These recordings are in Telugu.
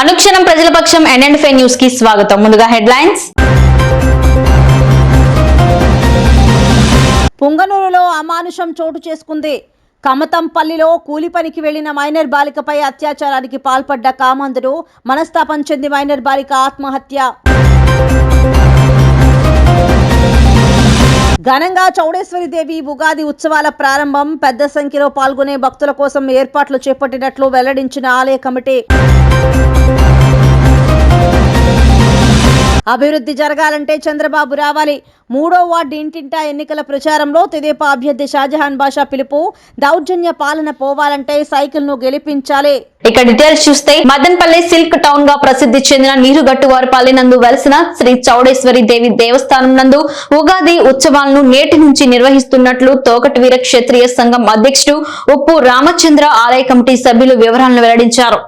అనుక్షణం ప్రజల పక్షం ఎన్ఎండ్ న్యూస్కి స్వాగతం. ముందుగా హెడ్లైన్స్. పుంగనూరులో అమానుషం చోటు చేసుకుంది. కమతంపల్లిలో కూలి పనికి వెళ్ళిన మైనర్ బాలికపై అత్యాచారానికి పాల్పడ్డ కామందుడు మనస్తాపం చెంది మైనర్ బాలిక ఆత్మహత్య. ఘనంగా చౌడేశ్వరి దేవి ఉగాది ఉత్సవాల ప్రారంభం పెద్ద సంఖ్యలో పాల్గొనే భక్తుల కోసం ఏర్పాట్లు చేపట్టినట్లు వెల్లడించిన ఆలయ కమిటీ. అభివృద్ధి జరగాలంటే చంద్రబాబు రావాలి. మూడో వార్డు ఇంటింటా ఎన్నికల ప్రచారంలో తెదేపా అభ్యర్థి షాజహాన్ బాషా పిలుపు దౌర్జన్య పాలన పోవాలంటే సైకిల్ను గెలిపించాలి. ఇక డీటెయిల్స్ చూస్తే మదన్పల్లి సిల్క్ టౌన్గా ప్రసిద్ధి చెందిన నీరుగట్టువారిపల్లి నందు వెలసిన శ్రీ చౌడేశ్వరి దేవి దేవస్థానం నందు ఉగాది ఉత్సవాలను నేటి నుంచి నిర్వహిస్తున్నట్లు తోకటి వీర క్షత్రియ సంఘం అధ్యక్షుడు ఉప్పు రామచంద్ర ఆలయ కమిటీ సభ్యులు వివరాలను వెల్లడించారు.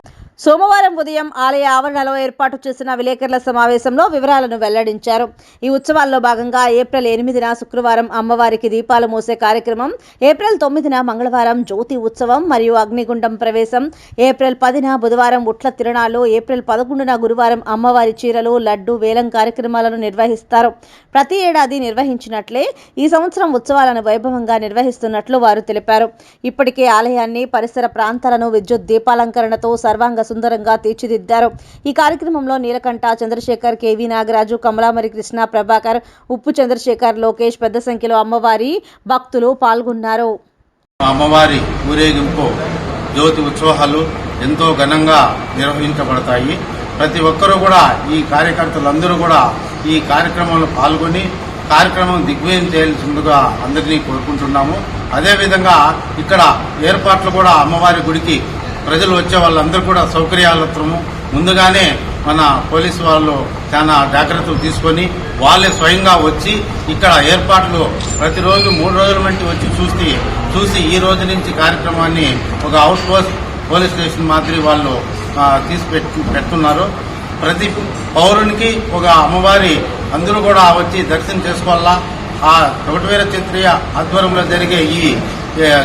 సోమవారం ఉదయం ఆలయ ఆవరణలో ఏర్పాటు చేసిన విలేకరుల సమావేశంలో వివరాలను వెల్లడించారు. ఈ ఉత్సవాల్లో భాగంగా ఏప్రిల్ ఎనిమిదిన శుక్రవారం అమ్మవారికి దీపాలు మోసే కార్యక్రమం ఏప్రిల్ తొమ్మిదిన మంగళవారం జ్యోతి ఉత్సవం మరియు అగ్నిగుండం ప్రవేశం ఏప్రిల్ పదిన బుధవారం ఉట్ల తిరణాలు ఏప్రిల్ పదకొండున గురువారం అమ్మవారి చీరలు లడ్డు వేలం కార్యక్రమాలను నిర్వహిస్తారు. ప్రతి ఏడాది నిర్వహించినట్లే ఈ సంవత్సరం ఉత్సవాలను వైభవంగా నిర్వహిస్తున్నట్లు వారు తెలిపారు. ఇప్పటికే ఆలయాన్ని పరిసర ప్రాంతాలను విద్యుత్ దీపాలంకరణతో సర్వాంగ సుందరంగా తీర్చిదిద్దారు. ఈ కార్యక్రమంలో నీలకంఠ చంద్రశేఖర్ కేవీ నాగరాజు కమలామరి కృష్ణ ప్రభాకర్ ఉప్పు చంద్రశేఖర్ లోకేష్ పెద్ద సంఖ్యలో అమ్మవారి భక్తులు పాల్గొన్నారు. అమ్మవారి ఊరేగింపు జ్యోతి ఉత్సవాలు ఎంతో ఘనంగా నిర్వహించబడతాయి. ప్రతి ఒక్కరూ కూడా ఈ కార్యకర్తలందరూ కూడా ఈ కార్యక్రమంలో పాల్గొని కార్యక్రమం దిగ్విజయం చేయాల్సిందిగా అందరినీ కోరుకుంటున్నాము. అదేవిధంగా ఇక్కడ ఏర్పాట్లు కూడా అమ్మవారి గుడికి ప్రజలు వచ్చే వాళ్ళందరూ కూడా సౌకర్యాలత్రము. ముందుగానే మన పోలీసు వాళ్ళు చాలా జాగ్రత్తలు తీసుకొని వాళ్ళే స్వయంగా వచ్చి ఇక్కడ ఏర్పాట్లు ప్రతిరోజు మూడు రోజుల వంటి వచ్చి చూసి చూసి ఈ రోజు నుంచి కార్యక్రమాన్ని ఒక అవుట్ పోస్ట్ పోలీస్ స్టేషన్ మాదిరి వాళ్ళు ఆ, తీసి పెడుతున్నారు. ప్రతి పౌరునికి ఒక అమ్మవారి అందరూ కూడా వచ్చి దర్శనం చేసుకోవాలా? ఆ ఒకటివేల క్షత్రియ ఆధ్వర్యంలో జరిగే ఈ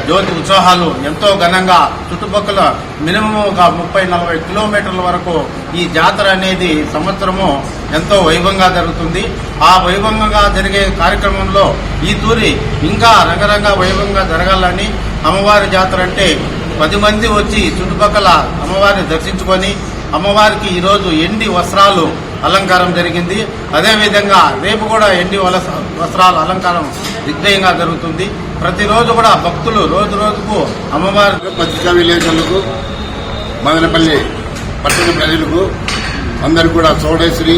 జ్యోతి ఉత్సవాలు ఎంతో ఘనంగా చుట్టుపక్కల మినిమం ఒక ముప్పై నలభై కిలోమీటర్ల వరకు ఈ జాతర అనేది సంవత్సరము ఎంతో వైభవంగా జరుగుతుంది. ఆ వైభవంగా జరిగే కార్యక్రమంలో ఈ తూరి ఇంకా రంగరంగ వైభవంగా జరగాలని అమ్మవారి జాతర అంటే పది మంది వచ్చి చుట్టుపక్కల అమ్మవారిని దర్శించుకొని అమ్మవారికి ఈరోజు ఎండి వస్త్రాలు అలంకారం జరిగింది. అదేవిధంగా రేపు కూడా ఎండి వలస వస్త్రాల అలంకారం దిగ్విజయంగా జరుగుతుంది. ప్రతిరోజు కూడా భక్తులు రోజు రోజుకు అమ్మవారి పత్రికా విలేకరులకు మదనపల్లి పట్టణ ప్రజలకు అందరు కూడా చౌడేశ్వరి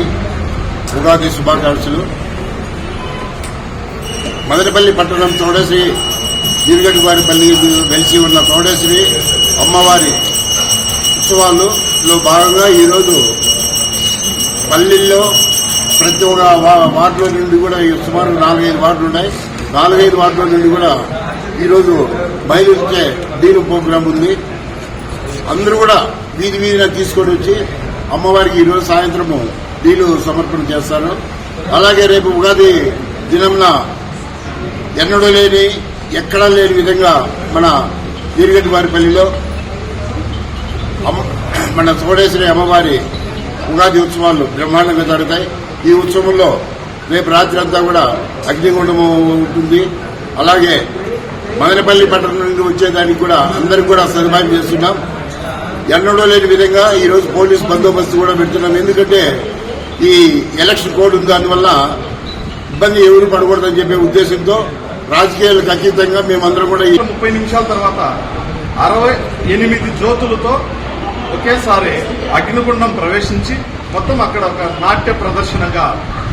ఉగాది శుభాకాంక్షలు. మదనపల్లి పట్టణం చౌడేశ్వరి దీర్ఘటి వారిపల్లి వెలిసి ఉన్న చౌడేశ్వరి అమ్మవారి ఉత్సవాల్లో భాగంగా ఈరోజు పల్లెల్లో ప్రతి ఒక్క వా- వార్డులో నుండి కూడా సుమారు నాలుగైదు వార్డులు ఉన్నాయి. నాలుగైదు వార్డుల నుండి కూడా ఈరోజు బయలుదేరే దీని ప్రోగ్రాం ఉంది. అందరూ కూడా వీధి వీధిన తీసుకొని వచ్చి అమ్మవారికి ఈరోజు సాయంత్రము నీళ్ళు సమర్పణ చేస్తారు. అలాగే రేపు ఉగాది దినంన ఎన్నడూ లేని ఎక్కడా లేని విధంగా మన దీర్ఘటి వారిపల్లిలో మన సోడేశ్వరి అమ్మవారి ఉగాది ఉత్సవాలు బ్రహ్మాండంగా జరుగుతాయి. ఈ ఉత్సవంలో రేపు రాత్రి అంతా కూడా అగ్నిగుండము ఉంటుంది. అలాగే మదనపల్లి పట్టణం నుండి వచ్చేదానికి కూడా అందరికి కూడా సదుపాయం చేస్తున్నాం. ఎన్నడూ లేని విధంగా ఈ రోజు పోలీస్ బందోబస్తు కూడా పెడుతున్నాం. ఎందుకంటే ఈ ఎలక్షన్ కోడ్ ఉంది. అందువల్ల ఇబ్బంది ఎవరు పడకూడదని చెప్పే ఉద్దేశంతో రాజకీయాలకు అతీతంగా మేమందరం కూడా ముప్పై నిమిషాల తర్వాత అరవై ఎనిమిది జ్యోతులతో ఒకేసారి అగ్నిగుండం ప్రవేశించి మొత్తం అక్కడ ఒక నాట్య ప్రదర్శనగా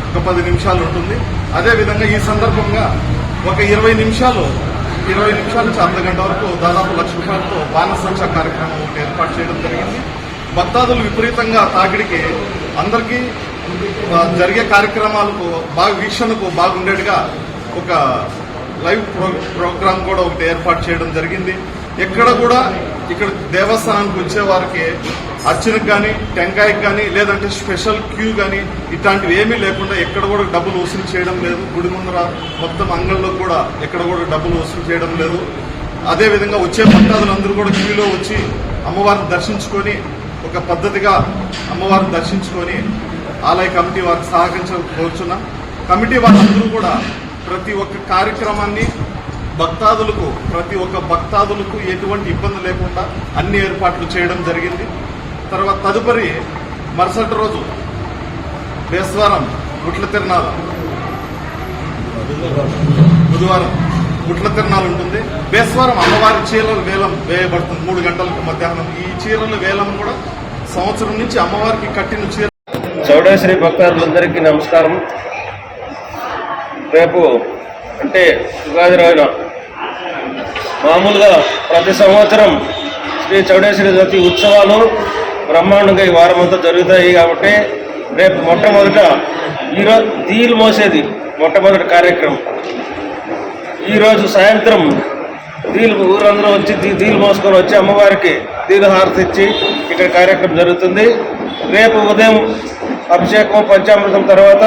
ఒక పది నిమిషాలు ఉంటుంది. అదేవిధంగా ఈ సందర్భంగా ఒక ఇరవై నిమిషాలు ఇరవై నిమిషాల నుంచి అర్ధ గంట వరకు దాదాపు లక్ష రూపాయలతో బాణసంచ కార్యక్రమం ఒకటి ఏర్పాటు చేయడం జరిగింది. భక్తాదులు విపరీతంగా తాకిడికి అందరికీ జరిగే కార్యక్రమాలకు బాగా వీక్షణకు బాగుండేట్టుగా ఒక లైవ్ ప్రో ప్రోగ్రామ్ కూడా ఒకటి ఏర్పాటు చేయడం జరిగింది. ఎక్కడ కూడా ఇక్కడ దేవస్థానానికి వచ్చే వారికి అర్చనకు కానీ టెంకాయకి కానీ లేదంటే స్పెషల్ క్యూ కానీ ఇట్లాంటివి ఏమీ లేకుండా ఎక్కడ కూడా డబ్బులు వసూలు చేయడం లేదు. గుడి ముందర మొత్తం అంగళ్ళలో కూడా ఎక్కడ కూడా డబ్బులు వసూలు చేయడం లేదు. అదేవిధంగా వచ్చే భక్తాదులందరూ కూడా క్యూలో వచ్చి అమ్మవారిని దర్శించుకొని ఒక పద్ధతిగా అమ్మవారిని దర్శించుకొని ఆలయ కమిటీ వారికి సహకరించవచ్చున్నాం కమిటీ వాళ్ళందరూ కూడా ప్రతి ఒక్క కార్యక్రమాన్ని భక్తాదులకు ప్రతి ఒక్క భక్తాదులకు ఎటువంటి ఇబ్బంది లేకుండా అన్ని ఏర్పాట్లు చేయడం జరిగింది. తర్వాత తదుపరి మరుసటి రోజు బేస్వారం గుట్ల తిరణాల బుధవారం గుట్ల తిరణాలు ఉంటుంది. బేస్వారం అమ్మవారి చీరల వేలం వేయబడుతుంది. మూడు గంటలకు మధ్యాహ్నం. ఈ చీరల వేలం కూడా సంవత్సరం నుంచి అమ్మవారికి కట్టిన చీర. చౌడేశ్వరి భక్తాదులందరికీ నమస్కారం. రేపు అంటే ఉగాది రోజున మామూలుగా ప్రతి సంవత్సరం శ్రీ చౌడేశ్వరి జ్యోతి ఉత్సవాలు బ్రహ్మాండంగా ఈ వారమంతా జరుగుతాయి కాబట్టి రేపు మొట్టమొదట ఈరోజు దీలు మోసేది మొట్టమొదటి కార్యక్రమం. ఈరోజు సాయంత్రం దీలు ఊరందరూ వచ్చి దీలు మోసుకొని వచ్చి అమ్మవారికి దీలు హారతి ఇచ్చి ఇక్కడ కార్యక్రమం జరుగుతుంది. రేపు ఉదయం అభిషేకం పంచామృతం తర్వాత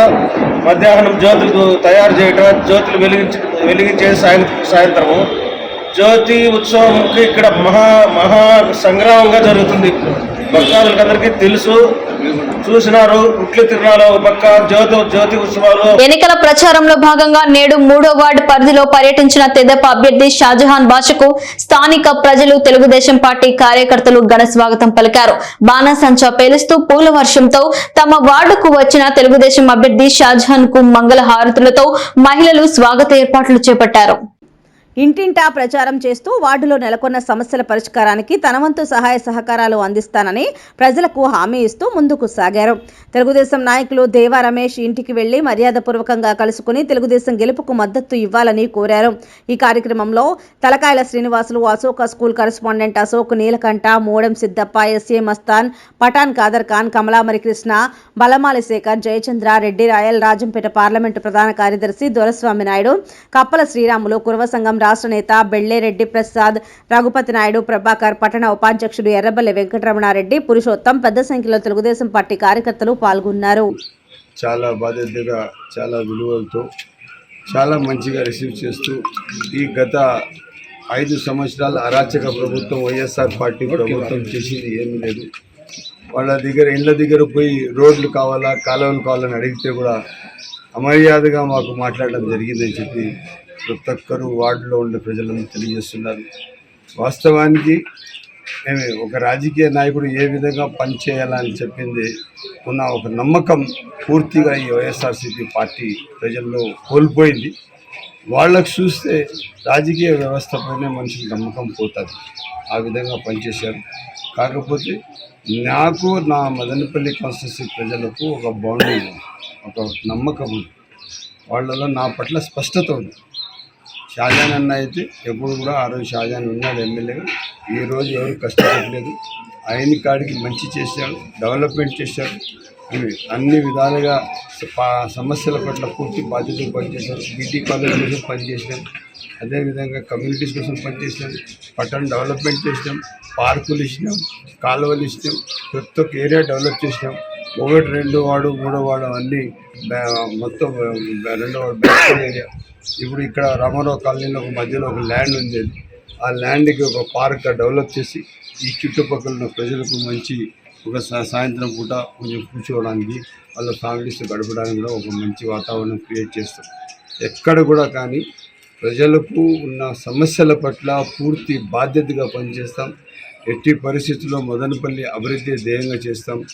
మధ్యాహ్నం జ్యోతులు తయారు చేయటం జ్యోతులు వెలిగించి వెలిగించేది సాయంత్రం సాయంత్రము. జ్యోతి ఉత్సవంకి ఇక్కడ మహా మహా సంగ్రామంగా జరుగుతుంది. భక్తాదులందరికీ తెలుసు. చూసినారు ఉట్లు తిరునాలు పక్క జ్యోతి జ్యోతి ఉత్సవాలు. ఎన్నికల ప్రచారంలో భాగంగా నేడు మూడో వార్డు పరిధిలో పర్యటించిన తెదప అభ్యర్థి షాజహాన్ బాషకు స్థానిక ప్రజలు తెలుగుదేశం పార్టీ కార్యకర్తలు ఘన స్వాగతం పలికారు. బాణసంచా పేలుస్తూ పూల వర్షంతో తమ వార్డుకు వచ్చిన తెలుగుదేశం అభ్యర్థి షాజహాన్కు మంగళ హారతులతో మహిళలు స్వాగత ఏర్పాట్లు చేపట్టారు. ఇంటింటా ప్రచారం చేస్తూ వార్డులో నెలకొన్న సమస్యల పరిష్కారానికి తనవంతు సహాయ సహకారాలు అందిస్తానని ప్రజలకు హామీ ఇస్తూ ముందుకు సాగారు. తెలుగుదేశం నాయకులు దేవా రమేష్ ఇంటికి వెళ్ళి మర్యాదపూర్వకంగా కలుసుకుని తెలుగుదేశం గెలుపుకు మద్దతు ఇవ్వాలని కోరారు. ఈ కార్యక్రమంలో Talakayala Srinivasulu Ashoka school correspondent Ashok Neelakanta Modam Siddappa SA Mastan Pathan Kadar Khan Kamalamari Krishna Balamali Sekhar Jayachandra Reddy Rayal Rajampet parliament ప్రధాన కార్యదర్శి దొరస్వామి నాయుడు కప్పల శ్రీరాములు కురవసంగం రాష్ట్ర నేత బెళ్ళేరెడ్డి ప్రసాద్ రఘుపతి నాయుడు ప్రభాకర్ పట్టణ ఉపాధ్యక్షుడు ఎర్రబల్లి వెంకటరమణారెడ్డి పురుషోత్తం పెద్ద సంఖ్యలో తెలుగుదేశం పార్టీ కార్యకర్తలు పాల్గొన్నారు. చాలా బాధ్యతగా చాలా విలువలతో చాలా మంచిగా రిసీవ్ చేస్తూ ఈ గత ఐదు సంవత్సరాల అరాచక ప్రభుత్వం వైఎస్ఆర్ పార్టీ ప్రభుత్వం చేసింది ఏమీ లేదు. వాళ్ళ దగ్గర ఇళ్ళ దగ్గర పోయి రోడ్లు కావాలా కాలువలు కావాలని అడిగితే కూడా అమర్యాదగా మాకు మాట్లాడడం జరిగిందని చెప్పి ప్రతి ఒక్కరూ వార్డులో ఉండే ప్రజలను తెలియజేస్తున్నారు. వాస్తవానికి మేము ఒక రాజకీయ నాయకుడు ఏ విధంగా పనిచేయాలని చెప్పింది ఉన్న ఒక నమ్మకం పూర్తిగా ఈ వైఎస్ఆర్సీపీ పార్టీ ప్రజల్లో కోల్పోయింది. వాళ్ళకు చూస్తే రాజకీయ వ్యవస్థపైనే మనుషులు నమ్మకం పోతుంది. ఆ విధంగా పనిచేశారు. కాకపోతే నాకు నా మదనపల్లి కాన్స్టిట్యూన్సీ ప్రజలకు ఒక బౌండరీ ఒక నమ్మకం ఉంది. వాళ్ళలో నా పట్ల స్పష్టత ఉంది. షాజాన్ అన్న అయితే ఎప్పుడు కూడా ఆ రోజు షాజాన్ ఉన్నాడు ఎమ్మెల్యేగా. ఈ రోజు ఎవరు కష్టపడలేదు. ఆయన కాడికి మంచి చేశాడు డెవలప్మెంట్ చేశాడు. ఇవి అన్ని విధాలుగా సమస్యల పట్ల పూర్తి బాధ్యతలు పనిచేశారు బీటీ కాలేజ్ కోసం పనిచేసినాం అదేవిధంగా కమ్యూనిటీస్ కోసం పనిచేసినాం పట్టణ డెవలప్మెంట్ చేసినాం పార్కులు ఇచ్చినాం. కాలువలు ఇచ్చినాం. ప్రతి ఒక్క ఏరియా డెవలప్ చేసినాం. ఒకటి రెండో వాడు మూడో వాడు అన్నీ మొత్తం రెండో వాడు బ్యాక్ ఏరియా. ఇప్పుడు ఇక్కడ రామారావు కాలనీలో ఒక మధ్యలో ఒక ల్యాండ్ ఉంది. ఆ ల్యాండ్కి ఒక పార్క్ డెవలప్ చేసి ఈ చుట్టుపక్కల ఉన్న ప్రజలకు మంచి ఒక సాయంత్రం పూట కొంచెం కూర్చోవడానికి వాళ్ళ ఫ్యామిలీస్ గడపడానికి కూడా ఒక మంచి వాతావరణం క్రియేట్ చేస్తాం. ఎక్కడ కూడా కానీ ప్రజలకు ఉన్న సమస్యల పట్ల పూర్తి బాధ్యతగా పనిచేస్తాం. ఎట్టి పరిస్థితుల్లో మదనపల్లి అభివృద్ధి ధ్యేయంగా చేస్తాం.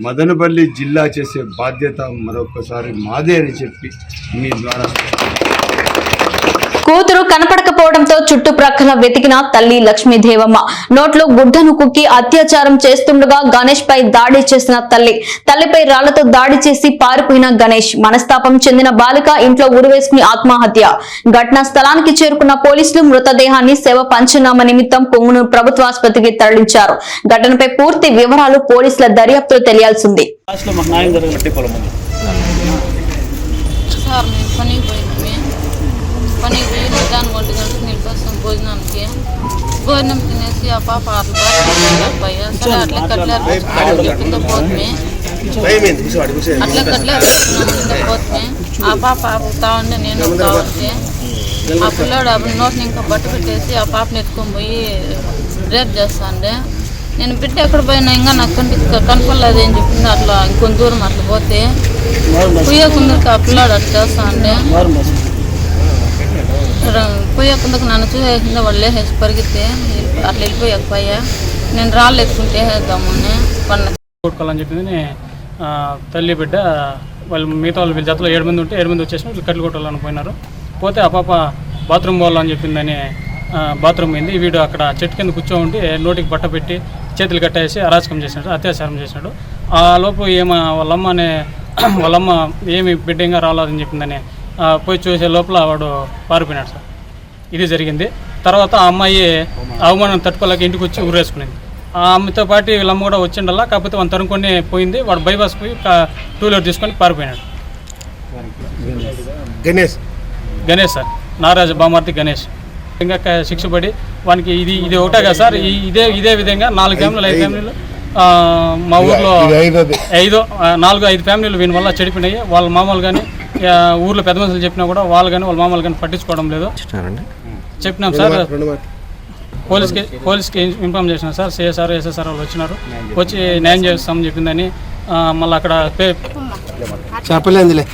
మదనపల్లి జిల్లా చేసే బాధ్యత మరొకసారి మాదే అని చెప్పి మీ ద్వారా కనపడకపోవడంతో చుట్టుప్రక్కల వెతికిన తల్లి లక్ష్మీదేవమ్మ నోట్లో గుడ్డను కుక్కి అత్యాచారం చేస్తుండగా గణేష్ పై దాడి చేసిన తల్లి. తల్లిపై రాళ్ళతో దాడి చేసి పారిపోయిన గణేష్. మనస్తాపం చెందిన బాలిక ఇంట్లో ఉరివేసుకుని ఆత్మహత్య. ఘటనా స్థలానికి చేరుకున్న పోలీసులు మృతదేహాన్ని శవ పంచనామా నిమిత్తం పొంగును ప్రభుత్వ ఆసుపత్రికి తరలించారు. ఘటనపై పూర్తి వివరాలు పోలీసుల దర్యాప్తులో తెలియాల్సింది సార్ మేము పనికి పోయింది పనికి పోయి మధ్యాహ్నం ఒంటి గంటలకు నీళ్ళు వస్తాం భోజనానికి భోజనం తినేసి ఆ పాప అట్లా బాగా సరే అట్లా కట్లేరు కింద పోతుంది అట్లా కట్లేరు కింద పోతుంది ఆ పాప ఆపుతా ఉండే నేను ఉంటే ఆ పిల్లోడు ఆ నోటిని ఇంకా బట్ట పెట్టేసి ఆ పాపని ఎత్తుకొని పోయి రేప్ చేస్తాండే. నేను బిడ్డ ఎక్కడ పోయినా ఇంకా నాకు కంటికి కనపడలేదు అని చెప్పింది. అట్లా ఇంకొంత దూరం అట్లా పోతే పుయ్యకుందరికి ఆ పిల్లాడు అట్లా చేస్తా అంటే పుయ్యకుందకు నన్ను చూసేసింది వాళ్ళు లేసేసి పరిగెత్తే అట్లా వెళ్ళిపోయకపోయా. నేను రాళ్ళు ఎత్తుకుంటే వేద్దామని పన్న కొట్టుకోవాలని చెప్పింది తల్లి బిడ్డ వాళ్ళు మిగతా వాళ్ళు వీళ్ళ జతలో ఏడు మంది ఉంటే ఏడు మంది వచ్చేసిన వీళ్ళు కట్లు కొట్టాలని పోయినారు. పోతే ఆ పాప బాత్రూమ్ పోవాలని చెప్పిందని బాత్రూమ్ పోయింది. వీడు అక్కడ చెట్టు కింద కూర్చో ఉండి నోటికి బట్ట పెట్టి చేతులు కట్టేసి అరాచకం చేసినాడు అత్యాచారం చేసినాడు. ఆ లోపు ఏమ వాళ్ళమ్మ అనే వాళ్ళమ్మ ఏమి బిడ్డంగా రాలేదని చెప్పిందని పోయి చూసే లోపల వాడు పారిపోయినాడు సార్. ఇది జరిగింది. తర్వాత ఆ అమ్మాయి అవమానం తట్టుకోలేక ఇంటికి వచ్చి ఊరేసుకునింది ఆ అమ్మతో పాటు వీళ్ళమ్మ కూడా వచ్చిండల్లా కాకపోతే వాళ్ళని తరుముకొని పోయింది. వాడు బైపాస్ పోయి టూ వీలర్ తీసుకొని పారిపోయినాడు. గణేష్. గణేష్ సార్. నారాజు బామార్తి గణేష్. ఇంకా శిక్ష పడి వానికి ఇది ఇది ఒకటే కదా సార్. ఇదే ఇదే విధంగా నాలుగు ఫ్యామిలీలు ఐదు ఫ్యామిలీలు మా ఊర్లో ఐదు నాలుగు ఐదు ఫ్యామిలీలు వీని వల్ల చెడిపోయినాయి. వాళ్ళ మామూలు కానీ ఊర్లో పెద్ద మనుషులు చెప్పినా కూడా వాళ్ళు కానీ వాళ్ళ మామూలు కానీ పట్టించుకోవడం లేదు. చెప్పినాం సార్. పోలీస్కి పోలీస్కి ఇన్ఫామ్ చేసినాం సార్ సిఎస్ఆర్ ఎస్ఎస్ఆర్ వాళ్ళు వచ్చినారు. వచ్చి న్యాయం చేస్తామని చెప్పిందని మళ్ళీ అక్కడ పే చెప్పలేదులే.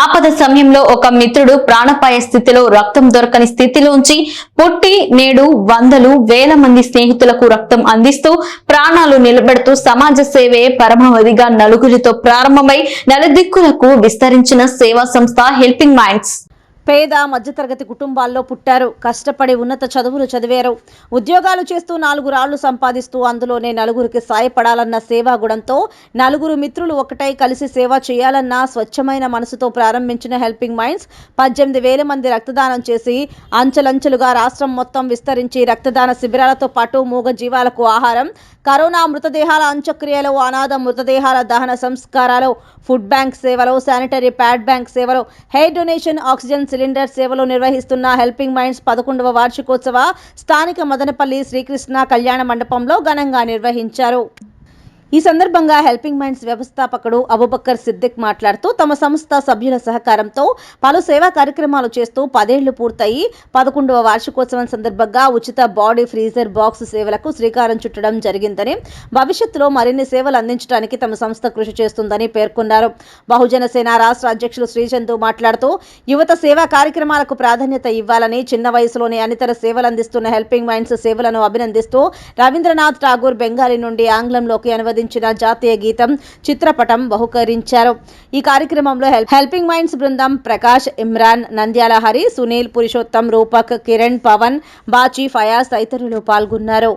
ఆపద సమయంలో ఒక మిత్రుడు ప్రాణపాయ స్థితిలో రక్తం దొరకని స్థితిలోంచి పుట్టి నేడు వందలు వేల మంది స్నేహితులకు రక్తం అందిస్తూ ప్రాణాలు నిలబెడుతూ సమాజ సేవే పరమావధిగా నలుగురితో ప్రారంభమై నలుదిక్కులకు విస్తరించిన సేవా సంస్థ హెల్పింగ్ మైండ్స్ పేద మధ్యతరగతి కుటుంబాల్లో పుట్టారు. కష్టపడి ఉన్నత చదువులు చదివారు. ఉద్యోగాలు చేస్తూ నాలుగు రాళ్ళు సంపాదిస్తూ అందులోనే నలుగురికి సాయపడాలన్న సేవా గుణంతో నలుగురు మిత్రులు ఒకటై కలిసి సేవ చేయాలన్న స్వచ్ఛమైన మనసుతో ప్రారంభించిన హెల్పింగ్ మైండ్స్ పద్దెనిమిది వేల మంది రక్తదానం చేసి అంచెలంచెలుగా రాష్ట్రం మొత్తం విస్తరించి రక్తదాన శిబిరాలతో పాటు మూగ జీవాలకు ఆహారం కరోనా మృతదేహాల అంత్యక్రియలు అనాథ మృతదేహాల దహన సంస్కారాలు ఫుడ్ బ్యాంక్ సేవలు శానిటరీ ప్యాడ్ బ్యాంక్ సేవలు హెయిర్ డొనేషన్ ఆక్సిజన్ సిలిండర్ సేవలు నిర్వహిస్తున్న హెల్పింగ్ మైండ్స్ పదకొండవ వార్షికోత్సవ స్థానిక మదనపల్లి శ్రీకృష్ణ కళ్యాణ మండపంలో ఘనంగా నిర్వహించారు. ఈ సందర్భంగా హెల్పింగ్ మైండ్స్ వ్యవస్థాపకుడు అబుబక్కర్ సిద్దిక్ మాట్లాడుతూ తమ సంస్థ సభ్యుల సహకారంతో పలు సేవా కార్యక్రమాలు చేస్తూ పదేళ్ళు పూర్తయి పదకొండవ వార్షికోత్సవం సందర్భంగా ఉచిత బాడీ ఫ్రీజర్ బాక్స్ సేవలకు శ్రీకారం చుట్టడం జరిగిందని భవిష్యత్తులో మరిన్ని సేవలు అందించడానికి తమ సంస్థ కృషి చేస్తుందని పేర్కొన్నారు. బహుజన సేన రాష్ట్ర అధ్యక్షులు శ్రీచందు మాట్లాడుతూ యువత సేవా కార్యక్రమాలకు ప్రాధాన్యత ఇవ్వాలని చిన్న వయసులోనే అనితర సేవలు అందిస్తున్న హెల్పింగ్ మైండ్స్ సేవలను అభినందిస్తూ రవీంద్రనాథ్ ఠాగూర్ బెంగాలీ నుండి ఆంగ్లంలోకి ఆస్వాదించిన జాతీయ గీతం చిత్రపటం బహుకరించారు. ఈ కార్యక్రమంలో హెల్పింగ్ మైండ్స్ బృందం ప్రకాష్ ఇమ్రాన్ నంద్యాల హరి సునీల్ పురుషోత్తం రూపక్ కిరణ్ పవన్ బాచి ఫయాజ్ తదితరులు పాల్గొన్నారు.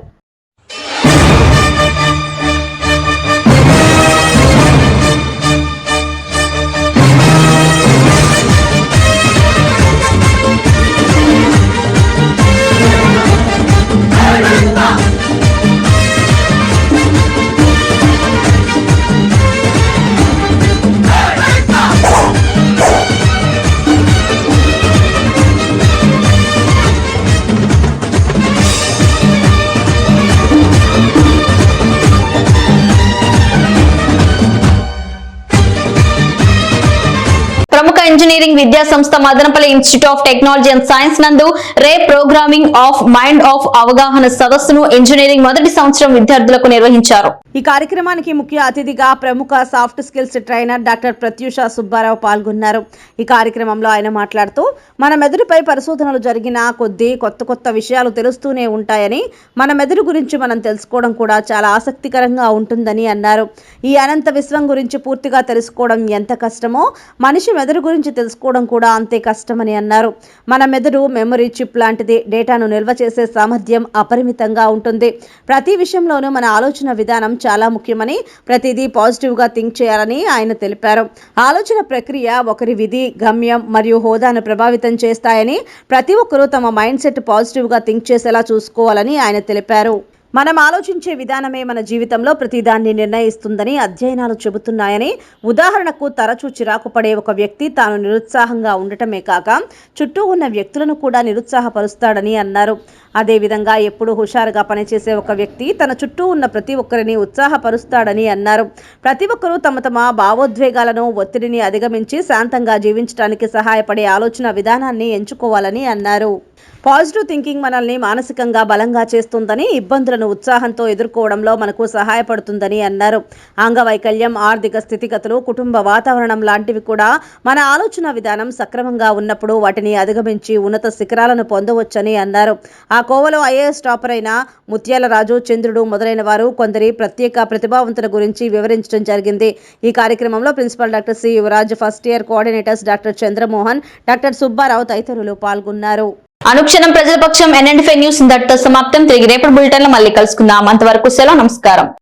ప్రముఖ ఇంజనీరింగ్ విద్యా సంస్థ Madanapalle institute of technology and science నందు reprogramming of mind of అవగాహన సదస్సును ఇంజనీరింగ్ మొదటి సంవత్సరం విద్యార్థులకు నిర్వహించారు. ఈ కార్యక్రమానికి ముఖ్య అతిథిగా ప్రముఖ soft skills trainer doctor Pratyusha Subbarao పాల్గొన్నారు. ఈ కార్యక్రమంలో ఆయన మాట్లాడుతూ మన మెదడుపై పరిశోధనలు జరిగిన కొద్దీ కొత్త కొత్త విషయాలు తెలుస్తూనే ఉంటాయని మన మెదడు గురించి మనం తెలుసుకోవడం కూడా చాలా ఆసక్తికరంగా ఉంటుందని అన్నారు. ఈ అనంత విశ్వం గురించి పూర్తిగా తెలుసుకోవడం ఎంత కష్టమో మనిషి మెదడు గురించి తెలుసుకోవడం కూడా అంతే కష్టమని అన్నారు. మన మెదడు మెమరీ చిప్ లాంటిది డేటాను నిల్వ చేసే సామర్థ్యం అపరిమితంగా ఉంటుంది. ప్రతి విషయంలోనూ మన ఆలోచన విధానం చాలా ముఖ్యమని ప్రతిదీ పాజిటివ్గా థింక్ చేయాలని ఆయన తెలిపారు. ఆలోచన ప్రక్రియ ఒకరి విధి గమ్యం మరియు హోదాను ప్రభావితం చేస్తాయని ప్రతి ఒక్కరూ తమ మైండ్ సెట్ పాజిటివ్గా థింక్ చేసేలా చూసుకోవాలని ఆయన తెలిపారు. మనం ఆలోచించే విధానమే మన జీవితంలో ప్రతిదాన్ని నిర్ణయిస్తుందని అధ్యయనాలు చెబుతున్నాయని ఉదాహరణకు తరచూ చిరాకు పడే ఒక వ్యక్తి తాను నిరుత్సాహంగా ఉండటమే కాక చుట్టూ ఉన్న వ్యక్తులను కూడా నిరుత్సాహపరుస్తాడని అన్నారు. అదేవిధంగా ఎప్పుడూ హుషారుగా పనిచేసే ఒక వ్యక్తి తన చుట్టూ ఉన్న ప్రతి ఒక్కరిని ఉత్సాహపరుస్తాడని అన్నారు. ప్రతి ఒక్కరూ తమ తమ భావోద్వేగాలను ఒత్తిడిని అధిగమించి శాంతంగా జీవించడానికి సహాయపడే ఆలోచన విధానాన్ని ఎంచుకోవాలని అన్నారు. పాజిటివ్ థింకింగ్ మనల్ని మానసికంగా బలంగా చేస్తుందని ఇబ్బందులను ఉత్సాహంతో ఎదుర్కోవడంలో మనకు సహాయపడుతుందని అన్నారు. అంగవైకల్యం ఆర్థిక స్థితిగతులు కుటుంబ వాతావరణం లాంటివి కూడా మన ఆలోచన విధానం సక్రమంగా ఉన్నప్పుడు వాటిని అధిగమించి ఉన్నత శిఖరాలను పొందవచ్చని అన్నారు. ఆ కోవలో ఐఏఎస్ టాపర్ అయిన ముత్యాల రాజు చంద్రుడు మొదలైన వారు కొందరి ప్రత్యేక ప్రతిభావంతుల గురించి వివరించడం జరిగింది. ఈ కార్యక్రమంలో principal doctor C Yuvaraj first year coordinators doctor Chandramohan doctor Subbarao తదితరులు పాల్గొన్నారు. అనుక్షణం ప్రజల పక్షం ఎన్ఎండి న్యూస్ దట్ సమాప్తం. తిరిగి రేపటి బులెటిన్లో మళ్ళీ కలుసుకుందాం. అంతవరకు సెలవు నమస్కారం.